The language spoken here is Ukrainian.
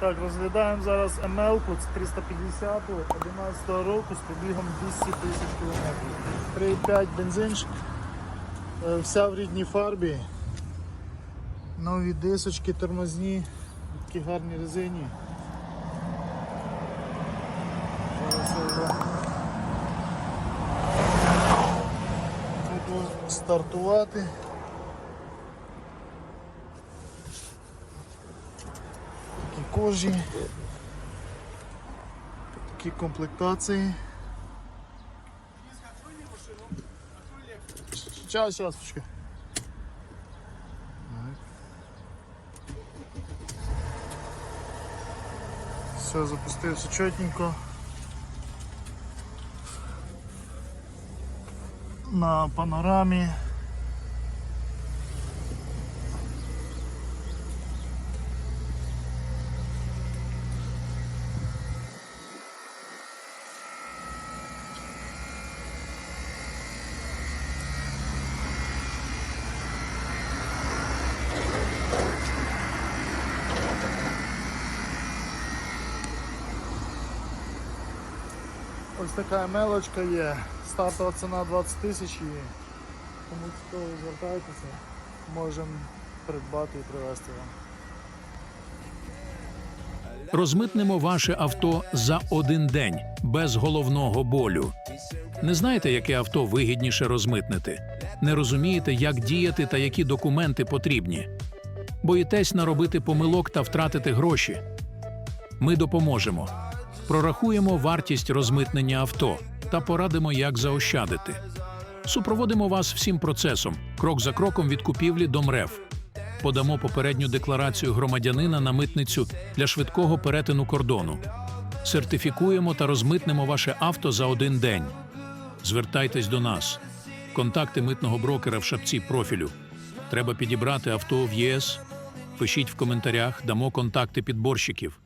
Так, розглядаємо зараз МЛ-ку, це 350 11 року з пробігом 200 тисяч кілометрів. 3,5 бензинчик. Е, Вся в рідній фарбі. Нові дисочки тормозні, такі гарні резині. Буду стартувати. Кожі, такі комплектації. Сейчас, сейчас, почекай. Все, запустився чотненько. На панорамі. Ось така мелочка є. Стартова ціна 20 тисяч і кому цікаво звертайтеся, можемо придбати і привезти вам. Розмитнемо ваше авто за один день без головного болю. Не знаєте, яке авто вигідніше розмитнити? Не розумієте, як діяти та які документи потрібні? Боїтесь наробити помилок та втратити гроші? Ми допоможемо. Прорахуємо вартість розмитнення авто та порадимо, як заощадити. Супроводимо вас всім процесом, крок за кроком від купівлі до МРЕВ. Подамо попередню декларацію громадянина на митницю для швидкого перетину кордону. Сертифікуємо та розмитнемо ваше авто за один день. Звертайтесь до нас. Контакти митного брокера в шапці профілю. Треба підібрати авто в ЄС. Пишіть в коментарях, дамо контакти підборщиків.